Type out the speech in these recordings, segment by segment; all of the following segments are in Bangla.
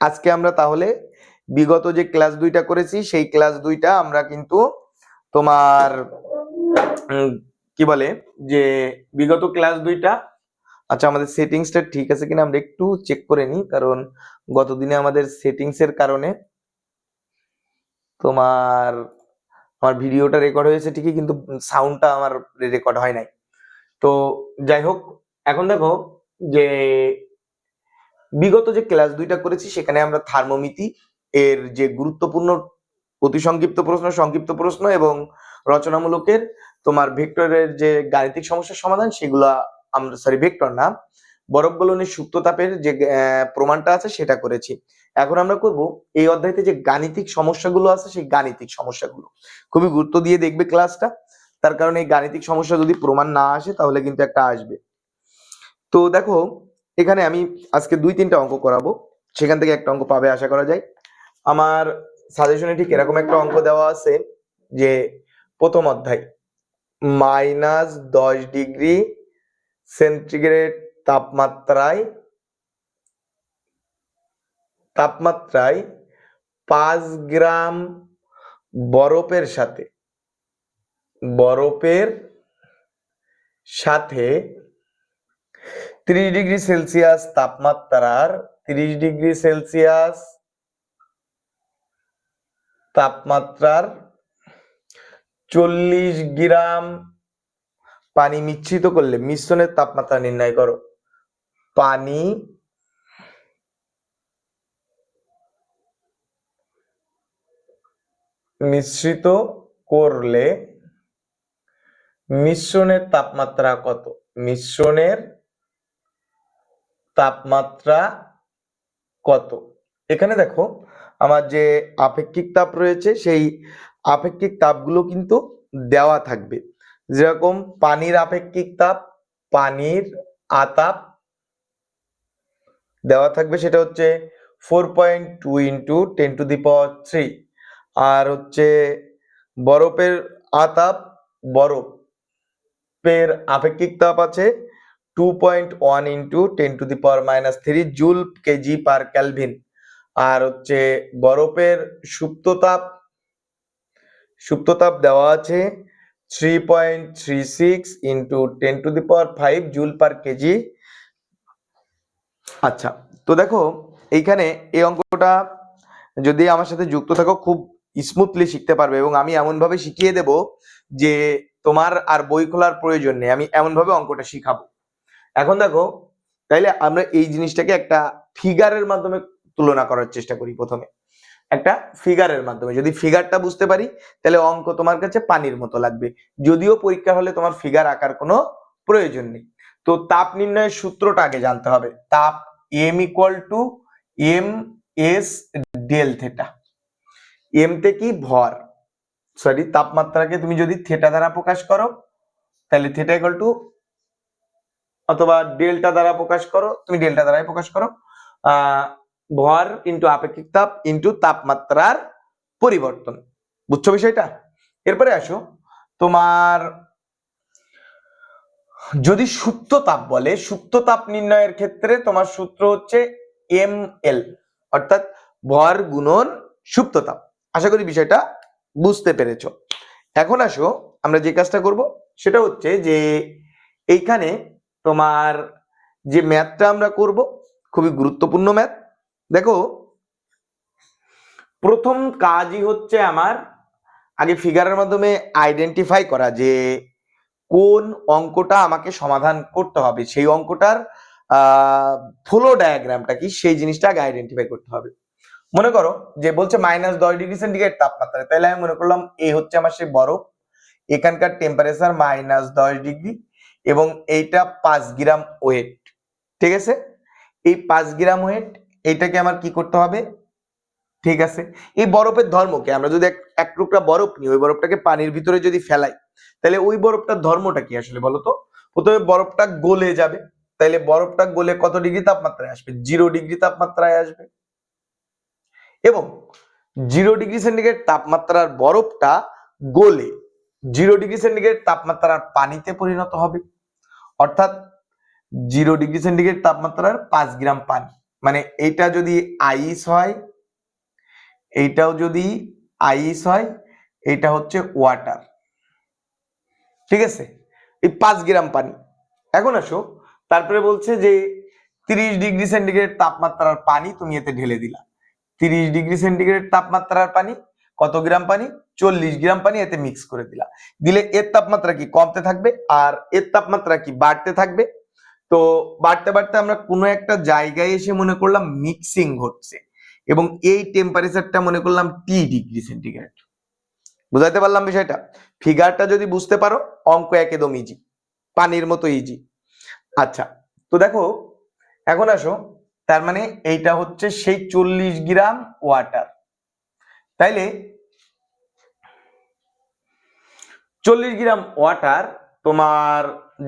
আজকে আমরা তাহলে বিগত যে ক্লাস দুইটা করেছি, সেই ক্লাস দুইটা আমরা কিন্তু তোমার কি বলে, যে বিগত ক্লাস দুইটা আচ্ছা আমাদের সেটিংসটা ঠিক আছে কিনা আমরা একটু চেক করে নিই, কারণ গতদিনে আমাদের সেটিংস এর কারণে তোমার, আমার ভিডিওটা রেকর্ড হয়েছে ঠিকই, কিন্তু সাউন্ডটা আমার রেকর্ড হয় নাই। তো যাই হোক, এখন দেখো যে বিগত যে ক্লাস দুইটা করেছি, সেখানে আমরা থার্মোমিতি এর যে গুরুত্বপূর্ণ অতি সংক্ষিপ্ত প্রশ্ন সংক্ষিপ্ত প্রশ্ন এবং রচনামূলকের তোমার ভেক্টরের যে গাণিতিক সমস্যার সমাধান, সেগুলা আমরা সরি ভেক্টর না বরফ গলনের সুপ্ত তাপের যে প্রমাণটা আছে, সেটা করেছি। এখন আমরা করব এই অধ্যায়তে যে গাণিতিক সমস্যাগুলো আছে, সেই গাণিতিক সমস্যাগুলো। খুবই গুরুত্ব দিয়ে দেখবে ক্লাসটা। তার কারণে এই গাণিতিক সমস্যা যদি প্রমাণ না আসে, তাহলে কিন্তু একটা আসবে। তো দেখো এখানে আমি আজকে দুই, তিনটা অঙ্ক করাবো। সেখান থেকে একটা অঙ্ক পাবে আশা করা যায়। আমার সাজেশনে ঠিক এরকম একটা অঙ্ক দেওয়া আছে যে প্রথম অধ্যায় মাইনাস দশ ডিগ্রি সেন্টিগ্রেড তাপমাত্রায় তাপমাত্রায় পাঁচ গ্রাম বরফের সাথে বরফের সাথে তিরিশ ডিগ্রি সেলসিয়াস তাপমাত্রার তিরিশ ডিগ্রি সেলসিয়াস তাপমাত্রার চল্লিশ গ্রাম পানি মিশ্রিত করলে, মিশ্রণের তাপমাত্রা নির্ণয় করো। পানি মিশ্রিত করলে মিশ্রণের তাপমাত্রা কত? মিশ্রণের তাপমাত্রা কত? এখানে দেখো, আমার যে আপেক্ষিক তাপ রয়েছে, সেই আপেক্ষিক তাপগুলো কিন্তু দেওয়া থাকবে। যেরকম পানির আপেক্ষিক তাপ, পানির আতাপ দেওয়া থাকবে, সেটা হচ্ছে four point two into ten to the power three আর হচ্ছে বরফের আতাপ, বরফের আপেক্ষিক তাপ আছে two point one into ten to the power minus three joule kg per kelvin আর হচ্ছে বরফের সুপ্ত তাপ সুপ্ত তাপ দেওয়া আছে three point three six into ten to the power five joule per kg আচ্ছা তো দেখো এইখানে এই অঙ্কটা যদি আমার সাথে যুক্ত থাকো খুব স্মুথলি শিখতে পারবে এবং আমি এমন ভাবে শিখিয়ে দেব যে তোমার আর বই খোলার প্রয়োজন নেই, আমি এমন ভাবে অঙ্কটা শিখাবো। এখন দেখো, তাইলে আমরা এই জিনিসটাকে একটা ফিগারের মাধ্যমে তুলনা করার চেষ্টা করি প্রথমে। একটা ফিগারের মাধ্যমে, যদি ফিগারটা বুঝতে পারি, তাহলে অঙ্ক তোমার কাছে পানির মতো লাগবে। যদিও পরীক্ষা হলে তোমার ফিগার আঁকার কোনো প্রয়োজন নেই। তো তাপ নির্ণয়ের সূত্রটা আগে জানতে হবে। তাপ M equal to M S del theta M তে কি ভর? সরি তাপমাত্রাকে তুমি যদি থেটা দ্বারা প্রকাশ করো, তাহলে থেটা ইকুয়াল টু অথবা ডেল্টা দ্বারা প্রকাশ করো, তুমি ডেল্টা দ্বারাই প্রকাশ করো ভর ইন্টু আপেক্ষিক তাপ ইন্টু তাপমাত্রার পরিবর্তন। বুঝছ বিষয়টা? এরপরে আসো, তোমার যদি সুপ্ত তাপ বলে, সুপ্ত তাপ নির্ণয়ের ক্ষেত্রে তোমার সূত্র হচ্ছে এম এল, অর্থাৎ ভর গুণন সুপ্ত তাপ। আশা করি বিষয়টা বুঝতে পেরেছ। এখন আসো, আমরা যে কাজটা করব, সেটা হচ্ছে যে এইখানে তোমার যে ম্যাথটা আমরা করব, খুবই গুরুত্বপূর্ণ ম্যাথ দেখো, প্রথম কাজই হচ্ছে আমার আগে ফিগারের মাধ্যমে আইডেন্টিফাই করা যে কোন অঙ্কটা আমাকে সমাধান করতে হবে। সেই অঙ্কটার ফ্লো ডায়াগ্রামটা কি, সেই জিনিসটা আগে আইডেন্টিফাই করতে হবে। মনে করো যে বলছে মাইনাস দশ ডিগ্রি সেন্টিগ্রেড তাপমাত্রা তাহলে আমি মনে করলাম এই হচ্ছে আমার সেই বরফ। এখানকার টেম্পারেচার মাইনাস দশ ডিগ্রি এবং এইটা পাঁচ গ্রাম ওয়েট ঠিক আছে? এই পাঁচ গ্রাম ওয়েট এইটাকে আমার কি করতে হবে? ঠিক আছে। এই বরফের ধর্মকে আমরা যদি এক- টুকরা বরফ নিই, ওই বরফটাকে পানির ভিতরে যদি ফেলাই, তাহলে ওই বরফটার ধর্মটা কি আসলে বলো তো? প্রথমে বরফটা গলে যাবে তাহলে বরফটা গলে কত ডিগ্রি তাপমাত্রায় আসবে? জিরো ডিগ্রি তাপমাত্রায় আসবে। এবং জিরো ডিগ্রি সেন্টিগ্রেড তাপমাত্রার বরফটা গলে জিরো ডিগ্রি সেন্টিগ্রেড তাপমাত্রার পানিতে পরিণত হবে। অর্থাৎ জিরো ডিগ্রি সেন্টিগ্রেড তাপমাত্রার পাঁচ গ্রাম পানি। মানে এইটা যদি আইস হয়, এইটাও যদি আইস হয় এটা হচ্ছে ওয়াটার। ঠিক আছে? এই পাঁচ গ্রাম পানি। এখন আসো, তারপরে বলছে যে তিরিশ ডিগ্রি সেন্টিগ্রেড তাপমাত্রার পানি তুমি এতে ঢেলে দিলা। তিরিশ ডিগ্রি সেন্টিগ্রেড তাপমাত্রার পানি, কত গ্রাম পানি? চল্লিশ গ্রাম পানি এতে মিক্স করে দিলা। দিলে এর তাপমাত্রা কি কমতে থাকবে আর এর তাপমাত্রা কি বাড়তে থাকবে? তো বাড়তে বাড়তে আমরা কোনো একটা জায়গায় এসে মনে করলাম মিক্সিং ঘটছে এবং এই টেম্পারেচারটা মনে করলাম টি ডিগ্রি সেন্টিগ্রেড বুঝাইতে পারলাম বিষয়টা? ফিগারটা যদি বুঝতে পারো, অঙ্ক একদম ইজি পানির মতো ইজি আচ্ছা তো দেখো, এখন আসো, তার মানে এইটা হচ্ছে সেই চল্লিশ গ্রাম ওয়াটার তাইলে চল্লিশ গ্রাম ওয়াটার তোমার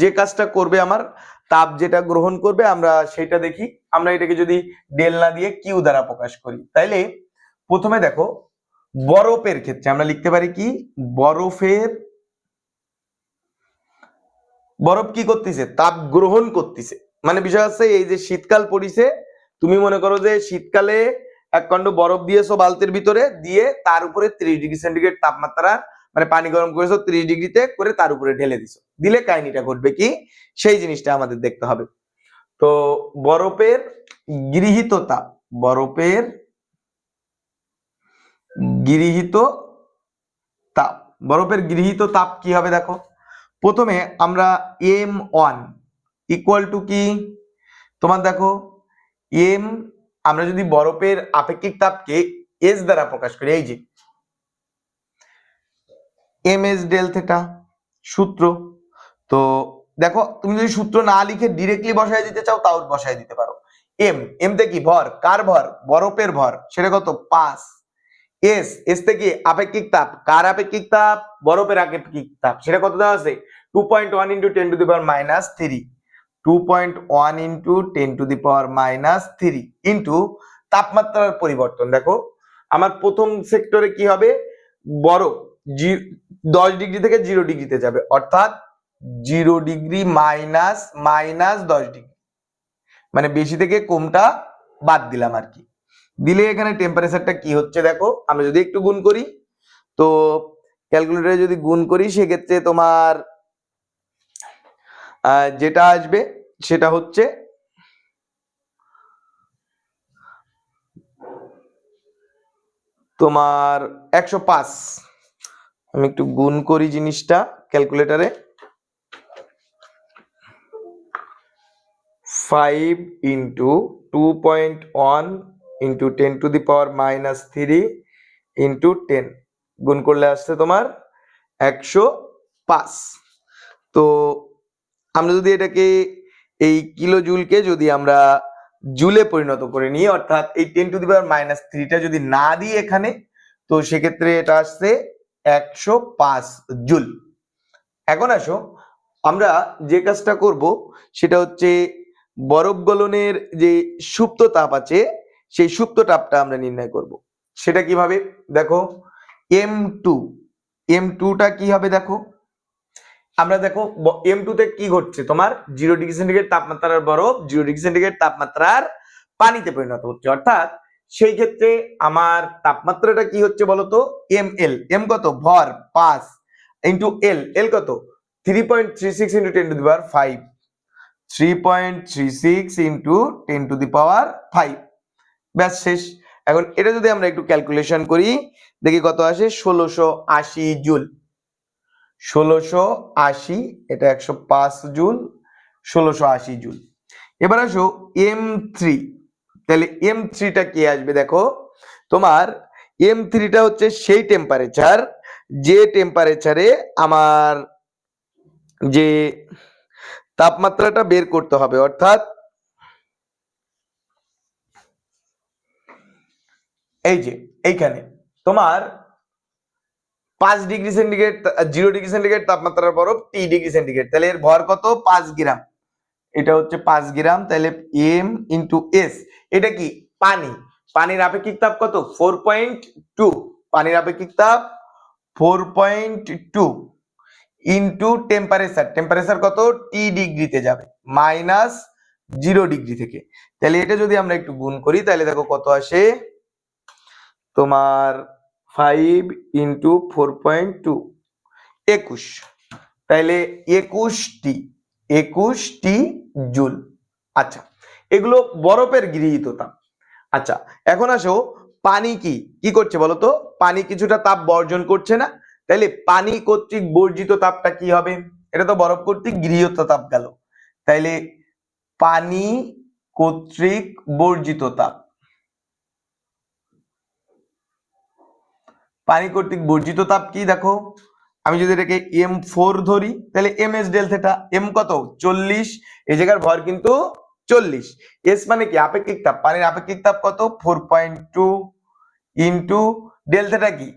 যে কাজটা করবে আমার, তাপ যেটা গ্রহণ করবে, আমরা সেটা দেখি। আমরা এটাকে যদি ডেল না দিয়ে কিউ দ্বারা প্রকাশ করি। তাইলে প্রথমে দেখো, বরফের ক্ষেত্রে আমরা লিখতে পারি কি? বরফের, বরফ কি করতেছে? তাপ গ্রহণ করতেছে। মানে বিষয় হচ্ছে এই যে শীতকাল পড়িছে, তুমি মনে করো যে শীতকালে এক খণ্ড বরফ দিয়েছ বালতির ভিতরে, দিয়ে তার উপরে ত্রিশ ডিগ্রি সেন্টিগ্রেড তাপমাত্রা মানে পানি গরম করেছ ত্রিশ ডিগ্রিতে করে তার উপরে ঢেলে দিছো। দিলে কাহিনীটা ঘটবে কি? সেই জিনিসটা আমাদের দেখতে হবে। তো বরফের গৃহীত তাপ বরফের গৃহীত তাপ বরফের গৃহীত তাপ কি হবে দেখো? প্রথমে আমরা এম ওয়ান ইকুয়াল টু কি? তোমার দেখো, এম, আমরা যদি বরফের আপেক্ষিক তাপকে এস দ্বারা প্রকাশ করি, এই যে এম এস ডেল থেটা সূত্র। তো দেখো, তুমি যদি সূত্র না লিখে ডিরেক্টলি বসায় দিতে চাও, তাও বসায় দিতে পারো। এম এম তে কি? ভর। কার ভর? বরফের ভর। সেটা কত? পাঁচ। এস এস থেকে আপেক্ষিক তাপ। কার আপেক্ষিক তাপ? বরফের আপেক্ষিক তাপ। সেটা কত দেওয়া আছে? Two point one into ten to the power minus three two point one into ten to the power minus three into তাপমাত্রার পরিবর্তন। দেখো, আমার প্রথম সেক্টরে কি হবে? বরফ। দশ ডিগ্রি থেকে জিরো ডিগ্রিতে যাবে। অর্থাৎ জিরো ডিগ্রি মাইনাস মাইনাস দশ ডিগ্রি। মানে বেশি থেকে কমটা বাদ দিলাম আর কি। দিলে এখানে টেম্পারেচারটা কি হচ্ছে দেখো আমরা যদি একটু গুণ করি, তো ক্যালকুলেটরে যদি গুণ করি, সেক্ষেত্রে তোমার যেটা আসবে সেটা হচ্ছে তোমার একশো পাঁচ। আমি একটু গুণ করি জিনিসটা ক্যালকুলেটারে। Five into two point one into ten to the power minus three into ten. গুণ করলে আসছে তোমার একশো পাঁচ। তো আমরা যদি এটাকে এই কিলো জুলকে যদি আমরা জুলে পরিণত করে নিই, অর্থাৎ এই ten to the power minus থ্রিটা যদি না দিই এখানে, তো সেক্ষেত্রে এটা আসছে একশো পাঁচ জুল। এখন আসো, আমরা যে কাজটা করব, সেটা হচ্ছে বরফ গলনের যে সুপ্ত তাপ আছে, সেই সুপ্ত তাপটা আমরা নির্ণয় করব। সেটা কীভাবে? দেখো, এম টু। এম টুটা কি হবে দেখো? আমরা দেখো এম টু তে কি ঘটছে? তোমার জিরো ডিগ্রি সেন্টিগ্রেড তাপমাত্রার বরফ, জিরো ডিগ্রি সেন্টিগ্রেড তাপমাত্রার পানিতে পরিণত হচ্ছে। অর্থাৎ সেই ক্ষেত্রে আমার তাপমাত্রাটা কি হচ্ছে বলতো? এম এল এম কত? ভর পাঁচ ইন্টু এল এল কত? Three point three six into ten to the power five three point three six into ten to the power five ব্যাস, শেষ। এখন এটা যদি আমরা একটু ক্যালকুলেশন করি, দেখি কত আসে? ষোলোশো আশি জুল। ষোলোশো আশি, এটা একশো পাঁচ জুল। ষোলোশো আশি জুল। এবার আসো এম থ্রি তাহলে এম থ্রিটা কি আসবে দেখো? তোমার এম থ্রিটা হচ্ছে সেই টেম্পারেচার যে টেম্পারেচারে আমার যে তাপমাত্রাটা বের করতে হবে, অর্থাৎ এই যে এইখানে তোমার পাঁচ degree centigrade, zero degree centigrade তাপমাত্রার বরফ টি ডিগ্রি সেন্টিগ্রেড। তাহলে এর ভর কত? পাঁচ গ্রাম। এটা হচ্ছে পাঁচ গ্রাম, তাহলে এম ইন্টু এস এটা কি? পানি। পানির আপেক্ষিক তাপ কত? ফোর পয়েন্ট টু পানির আপেক্ষিক তাপ four point two into temperature temperature কত? টি ডিগ্রিতে যাবে। মাইনাস জিরো ডিগ্রি থেকে। তাহলে এটা যদি আমরা একটু গুণ করি, তাহলে দেখো কত আসে? তোমার five into four point two একুশ। তাইলে একুশটি একুশটি জুল। আচ্ছা। এগুলো বরফের গৃহীত তাপ আচ্ছা এখন আসো, পানি কি? কি করছে বলো তো পানি কিছুটা তাপ বর্জন করছে না? তাইলে পানি কর্তৃক বর্জিত তাপটা কি হবে? এটা তো বরফ কর্তৃক গৃহীত তাপ গেল। তাইলে পানি কর্তৃক বর্জিত তাপ। পানি কর্তৃক বর্জিত তাপ কি? দেখো, আমি যদি এটাকে এম ফোর ধরি তাহলে M S del theta M কত? চল্লিশ। এই জায়গার ভর কিন্তু চল্লিশ। এস মানে কি? আপেক্ষিক তাপ। পানির আপেক্ষিক তাপ কত? Four point two into del কি?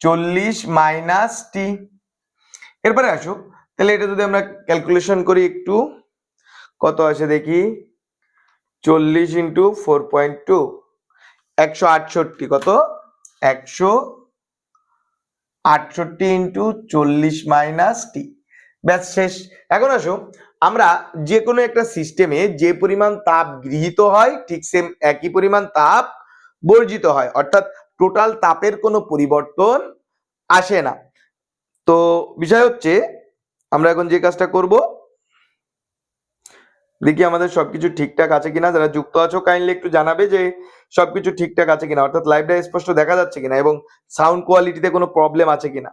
চল্লিশ মাইনাস টি এরপরে আসো তাহলে এটা যদি আমরা ক্যালকুলেশন করি একটু, কত আসে দেখি? চল্লিশ ইন্টু ফোর পয়েন্ট টু একশো আটষট্টি কত? একশো আটষট্টি ইন্টু চল্লিশ মাইনাস টি ব্যাস, শেষ। এখন আসো আমরা যে কোনো একটা সিস্টেমে যে পরিমাণ তাপ গৃহীত হয়, ঠিক সেম একই পরিমাণ তাপ বর্জিত হয়। অর্থাৎ টোটাল তাপের কোনো পরিবর্তন আসে না। তো বিষয় হচ্ছে, আমরা এখন যে কাজটা করব, দেখি আমাদের সবকিছু ঠিকঠাক আছে কিনা। যারা যুক্ত আছো কাইন্ডলি একটু জানাবে যে সবকিছু ঠিকঠাক আছে কিনা। অর্থাৎ লাইভটা স্পষ্ট দেখা যাচ্ছে কিনা এবং সাউন্ড কোয়ালিটিতে কোনো প্রবলেম আছে কিনা।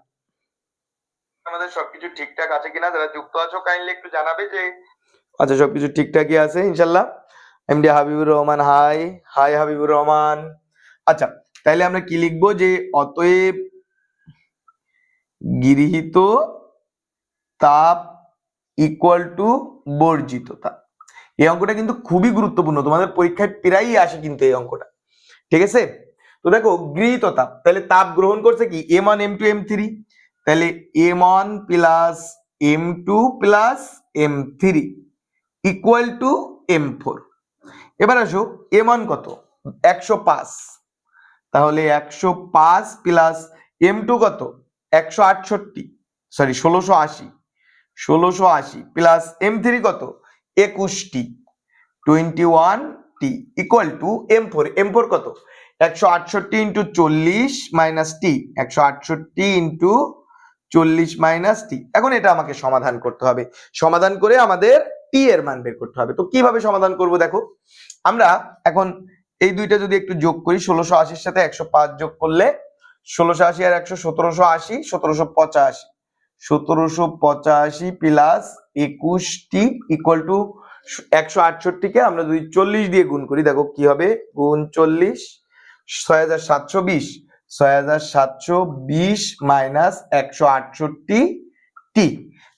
আমাদের সবকিছু ঠিকঠাক আছে কিনা, যারা যুক্ত আছো কাইন্ডলি একটু জানাবে যে আচ্ছা সবকিছু ঠিকঠাকই আছে, ইনশাল্লাহ। MD Habibur Rahman hi hi Habibur Rahman. আচ্ছা তাইলে আমরা কি লিখব যে, অতএব গৃহীত তাপ ইকুয়াল টু বর্জিত তাপ। এই অঙ্কটা কিন্তু খুবই গুরুত্বপূর্ণ, তোমাদের পরীক্ষায় প্রায়ই আসে কিন্তু এই অঙ্কটা। ঠিক আছে? তো দেখো, গৃহীত তাপ তাহলে তাপ গ্রহণ করছে কি? M one M two M three তাহলে M one plus M two plus M three equal to M four এবার আসো এম ওয়ান কত? একশো পাঁচ। তাহলে একশো পাঁচ প্লাস এম টু কত? একশো আটষট্টি। সরি ষোলোশো আশি। ষোলোশো আশি প্লাস এম থ্রি কত? একুশটি। Twenty one T equal to M four M four কত? একশো আটষট্টি ইন্টু চল্লিশ মাইনাস টি একশো আটষট্টি ইন্টু চল্লিশ মাইনাস টি এখন এটা আমাকে সমাধান করতে হবে। সমাধান করে আমাদের টি এর মান বের করতে হবে। তো কীভাবে সমাধান করব দেখো? আমরা এখন এই দুইটা যদি একটু যোগ করি, ষোলোশো আশির সাথে একশো পাঁচ যোগ করলে ষোলোশো আশি আর একশো সতেরোশো আশি, সতেরোশো পঁচাশি। সতেরোশো পঁচাশি প্লাস একুশটি ইকুয়াল টু একশো আটষট্টিকে আমরা যদি চল্লিশ দিয়ে গুণ করি, দেখো কি হবে? গুণ চল্লিশ, ছয় হাজার সাতশো বিশ। ছয় হাজার সাতশো বিশ মাইনাস একশো আটষট্টি টি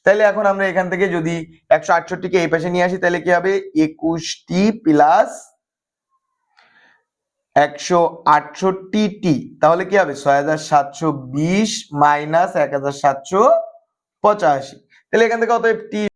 তাহলে এখন আমরা এখান থেকে যদি একশো আটষট্টিকে এই পাশে নিয়ে আসি তাহলে কি হবে? একুশটি প্লাস একশো আটষট্টি টি তাহলে কি হবে? ছয় হাজার সাতশো বিশ মাইনাস এক হাজার সাতশো পঁচাশি। তাহলে এখান থেকে অতএব টি